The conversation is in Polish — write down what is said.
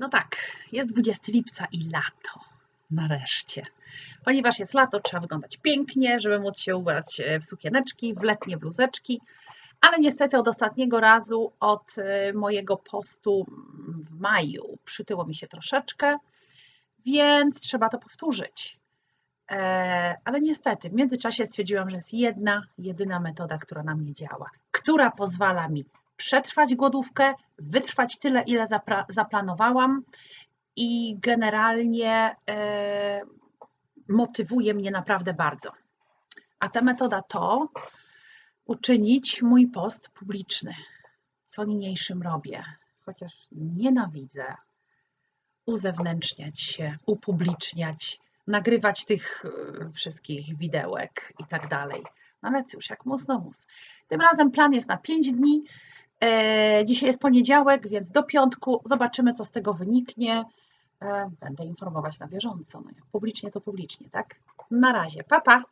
No tak, jest 20 lipca i lato. Nareszcie. Ponieważ jest lato, trzeba wyglądać pięknie, żeby móc się ubrać e, w sukieneczki, w letnie bluzeczki. Ale niestety od ostatniego razu, od e, mojego postu w maju, przytyło mi się troszeczkę, więc trzeba to powtórzyć. E, Ale niestety, w międzyczasie stwierdziłam, że jest jedna, jedyna metoda, która na mnie działa, która pozwala mi przetrwać głodówkę, wytrwać tyle, ile zaplanowałam i generalnie e, motywuje mnie naprawdę bardzo. A ta metoda to uczynić mój post publiczny, co niniejszym robię, chociaż nienawidzę uzewnętrzniać się, upubliczniać, nagrywać tych e, wszystkich widełek i tak dalej. No ale cóż, jak mus, no mus. Tym razem plan jest na 5 dni. E, Dzisiaj jest poniedziałek, więc do piątku zobaczymy, co z tego wyniknie. E, Będę informować na bieżąco. No jak publicznie, to publicznie, tak? Na razie. Pa, pa!